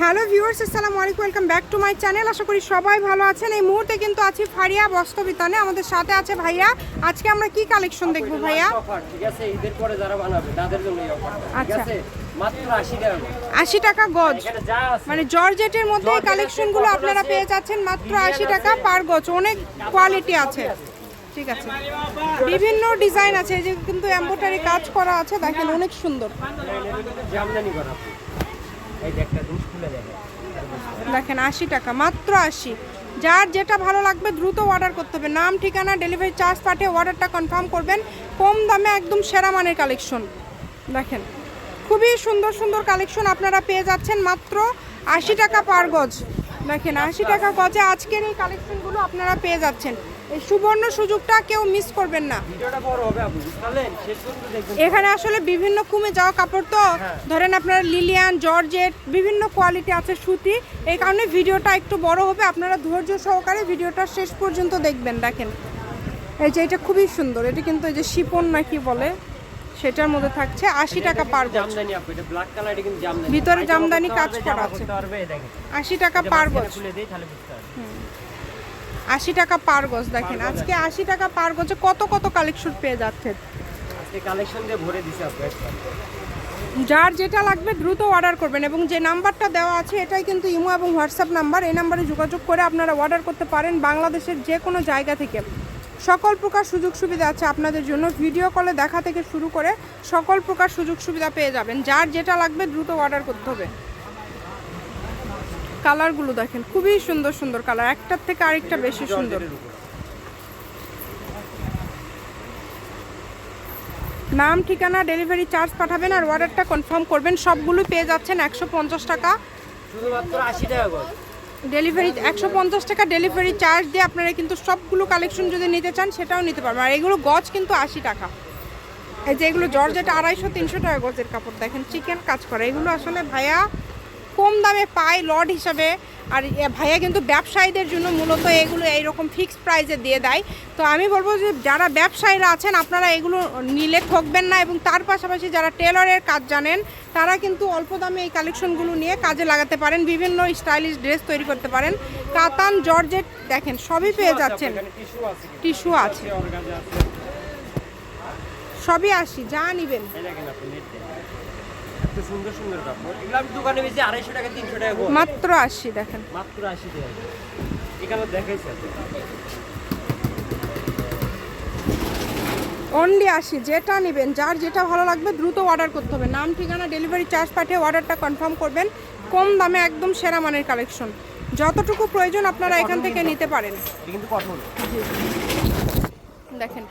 Hello viewers আসসালামু আলাইকুম welcome back to my channel আশা করি সবাই ভালো আছেন এই মুহূর্তে কিন্তু আছি ফারিয়া বস্ত্রবিতানে আমাদের সাথে আছে ভাইয়া আজকে আমরা কি কালেকশন দেখব ভাইয়া ঠিক আছে ঈদের পরে যারা বানাবে তাদের জন্য এই অফার ঠিক আচ্ছা। আছে মাত্র 80 টাকা করে। আশি টাকা গজ মানে জর্জেটের মধ্যে এই কালেকশনগুলো আপনারা পেয়ে যাচ্ছেন মাত্র আশি টাকা পার গজ অনেক কোয়ালিটি আছে ঠিক আছে বিভিন্ন ডিজাইন আছে এই যে কিন্তু এম্বোটারি কাজ করা আছে দেখেন অনেক সুন্দর জামদানি করা দেখেন, আশি টাকা, মাত্র আশি। যার যেটা ভালো লাগবে দ্রুত অর্ডার করতে হবে। নাম, ঠিকানা ডেলিভারি চার্জ পাঠিয়ে অর্ডারটা কনফার্ম করবেন। কম দামে একদম সেরা মানের কালেকশন দেখেন, খুবই সুন্দর সুন্দর কালেকশন আপনারা পেয়ে যাচ্ছেন মাত্র আশি টাকা পার গজ। দেখেন আশি টাকা গজে আজকের এই কালেকশনগুলো আপনারা পেয়ে যাচ্ছেন। এই সুবর্ণ সুযোগটা কেউ মিস করবেন না। এখানে আসলে বিভিন্ন কমে যাওয়া কাপড় তো ধরেন আপনার লিলিয়ান জর্জেট বিভিন্ন কোয়ালিটি আছে সুতি। এই কারণে ভিডিওটা একটু বড় হবে আপনারা ধৈর্য সহকারে ভিডিওটা শেষ পর্যন্ত দেখবেন দেখেন। এই যে এটা খুবই সুন্দর এটা কিন্তু এই যে শিপন নাকি বলে। সেটার মধ্যে থাকছে আশি টাকা পার ভিতরে জামদানি কাজ করা আছে। আশি টাকা পার আশি টাকা পার গজ দেখেন আজকে আশি টাকা পার গজে কত কত কালেকশন পেয়ে যাচ্ছে। কালেকশন দিয়ে ভরে দিছে যার যেটা লাগবে দ্রুত অর্ডার করবেন এবং যে নাম্বারটা দেওয়া আছে এটাই কিন্তু ইমো এবং হোয়াটসঅ্যাপ নাম্বার। এই নাম্বারে যোগাযোগ করে আপনারা অর্ডার করতে পারেন বাংলাদেশের যে কোনো জায়গা থেকে। সকল প্রকার সুযোগ সুবিধা আছে আপনাদের জন্য। ভিডিও কলে দেখা থেকে শুরু করে সকল প্রকার সুযোগ সুবিধা পেয়ে যাবেন। যার যেটা লাগবে দ্রুত অর্ডার করতে হবে। কালারগুলো দেখেন, খুবই সুন্দর সুন্দর কালার একটার থেকে আরেকটা বেশি সুন্দর। নাম, ঠিকানা ডেলিভারি চার্জ পাঠাবেন আর অর্ডারটা কনফার্ম করবেন। সবগুলো পেয়ে যাচ্ছেন একশো পঞ্চাশ টাকা। শুধুমাত্র 80 টাকা ডেলিভারি একশো পঞ্চাশ টাকা ডেলিভারি চার্জ দিয়ে আপনারা কিন্তু সবগুলো কালেকশন যদি নিতে চান, সেটাও নিতে পারবেন। আর এগুলো গজ কিন্তু আশি টাকা। এই যে এগুলো জর্জেটা আড়াইশো, তিনশো টাকা গজের কাপড়। দেখেন, চিকেন কাজ করে। এগুলো আসলে ভাইয়া কম দামে পায় লড হিসাবে। আর ভাইয়া কিন্তু ব্যবসায়ীদের জন্য মূলত এগুলো এইরকম ফিক্স প্রাইসে দিয়ে দেয়। তো আমি বলব যে যারা ব্যবসায়ীরা আছেন আপনারা এগুলো নিলে ঠকবেন না এবং তার পাশাপাশি যারা টেলরের কাজ জানেন তারা কিন্তু অল্প দামে এই কালেকশনগুলো নিয়ে কাজে লাগাতে পারেন বিভিন্ন স্টাইলিশ ড্রেস তৈরি করতে পারেন। কাতান জর্জেট দেখেন সবই পেয়ে যাচ্ছেন। টিস্যু আছে। সবই আসি যা নিবেন এই দেখেন আপনি নেট দেখেন। এত সুন্দর সুন্দর কাপড়। এগুলো আপনি দোকানে বেশি আড়াইশো টাকা তিনশো টাকা মাত্র আসি দেখেন। মাত্র আশি টাকা এখানে দেখাইছে অনলি আসি যেটা নেবেন যার যেটা ভালো লাগবে দ্রুত অর্ডার করতে হবে। নাম ঠিকানা ডেলিভারি চার্জ পাঠিয়ে অর্ডারটা কনফার্ম করবেন। কম দামে একদম সেরা মানের কালেকশন যতটুকু প্রয়োজন আপনারা এখান থেকে নিতে পারেন। কিন্তু দেখেন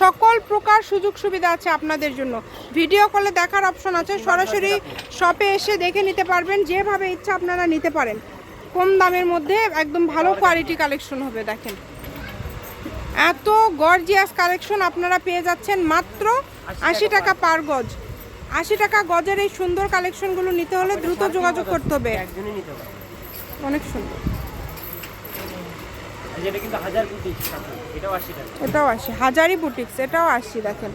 সকল প্রকার সুযোগ সুবিধা আছে আপনাদের জন্য। ভিডিও কলে দেখার অপশন আছে সরাসরি শপে এসে দেখে নিতে পারবেন যেভাবে ইচ্ছা আপনারা নিতে পারেন। কম দামের মধ্যে একদম ভালো কোয়ালিটি কালেকশন হবে দেখেন। এত গর্জিয়াস কালেকশন আপনারা পেয়ে যাচ্ছেন মাত্র আশি টাকা পার গজ। আশি টাকা গজের এই সুন্দর কালেকশনগুলো নিতে হলে দ্রুত যোগাযোগ করতে হবে। অনেক সুন্দর। যেটা কিন্তু হাজার এটাও আশি টাকা। এটাও আসি হাজারি বুটিক্স এটাও আসি দেখেন।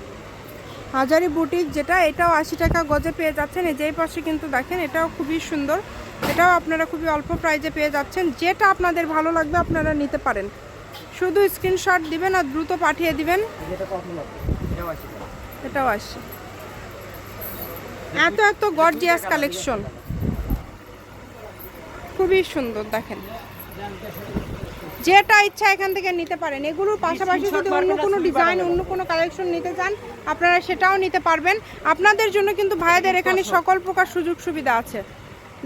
হাজারি বুটিক যেটা এটাও আশি টাকা গজে পেয়ে যাচ্ছেন। এই যেই পাশে কিন্তু দেখেন এটাও খুবই সুন্দর। এটাও আপনারা খুবই অল্প প্রাইজে পেয়ে যাচ্ছেন। যেটা আপনাদের ভালো লাগবে আপনারা নিতে পারেন। শুধু স্ক্রিনশট দিবেন আর দ্রুত পাঠিয়ে দিবেন। এটাও আশি আসি এত এত গর্জিয়াস কালেকশন খুবই সুন্দর দেখেন। যেটা ইচ্ছা এখান থেকে নিতে পারেন। এগুলোর পাশাপাশি যদি অন্য কোনো ডিজাইন অন্য কোনো কালেকশন নিতে চান আপনারা সেটাও নিতে পারবেন। আপনাদের জন্য কিন্তু ভাইদের এখানে সকল প্রকার সুযোগ সুবিধা আছে।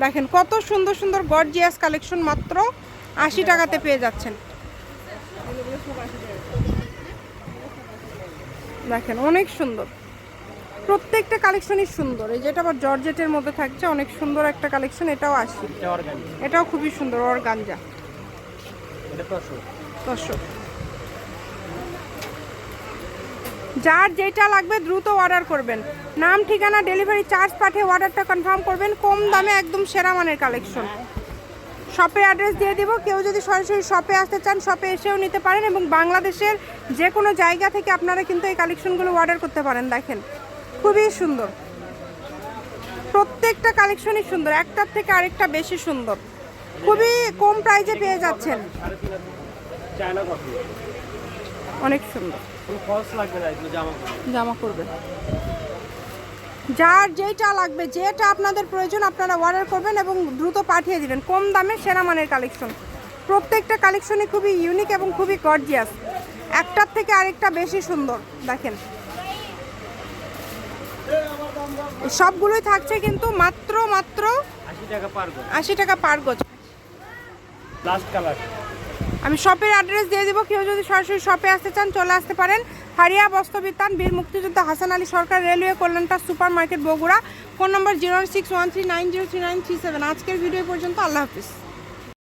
দেখেন কত সুন্দর সুন্দর গর্জিয়াস কালেকশন মাত্র আশি টাকাতে পেয়ে যাচ্ছেন। দেখেন অনেক সুন্দর। প্রত্যেকটা কালেকশনই সুন্দর। এই যেটা আবার জর্জেটের মধ্যে থাকছে অনেক সুন্দর একটা কালেকশন এটাও আসি এটাও খুবই সুন্দর অর্গানজা এটা যার যেটা লাগবে দ্রুত অর্ডার করবেন। নাম, ঠিকানা ডেলিভারি চার্জ পাঠিয়ে অর্ডারটা কনফার্ম করবেন। কম দামে একদম সেরা মানের কালেকশন শপে অ্যাড্রেস দিয়ে দিব। কেউ যদি সরাসরি শপে আসতে চান শপে এসেও নিতে পারেন এবং বাংলাদেশের যে কোনো জায়গা থেকে আপনারা কিন্তু এই কালেকশনগুলো অর্ডার করতে পারেন। দেখেন, খুবই সুন্দর। প্রত্যেকটা কালেকশনই সুন্দর। একটার থেকে আরেকটা বেশি সুন্দর। খুবই কম প্রাইজে পেয়ে যাচ্ছেন। অনেক সুন্দর। জামা করবে যার যেটা লাগবে যেটা আপনাদের প্রয়োজন আপনারা অর্ডার করবেন এবং দ্রুত পাঠিয়ে দিবেন। কম দামে সেরা মানের কালেকশন প্রত্যেকটা কালেকশনই খুবই ইউনিক এবং খুবই গর্জিয়াস একটার থেকে আরেকটা বেশি সুন্দর দেখেন। সবগুলোই থাকছে কিন্তু মাত্র মাত্র আশি টাকা পার গজ। আশি টাকা পার গজ। লাস্ট কালার আমি শপের অ্যাড্রেস দিয়ে দিব। কেউ যদি সরাসরি শপে আসতে চান, চলে আসতে পারেন। হারিয়া বস্ত্রবিতান বীর মুক্তিযোদ্ধা Hasan Ali Sarkar railway কল্যাণটা super market Bogura phone number zero six one three nine zero three nine three seven আজকের ভিডিও পর্যন্ত, আল্লাহ হাফিজ।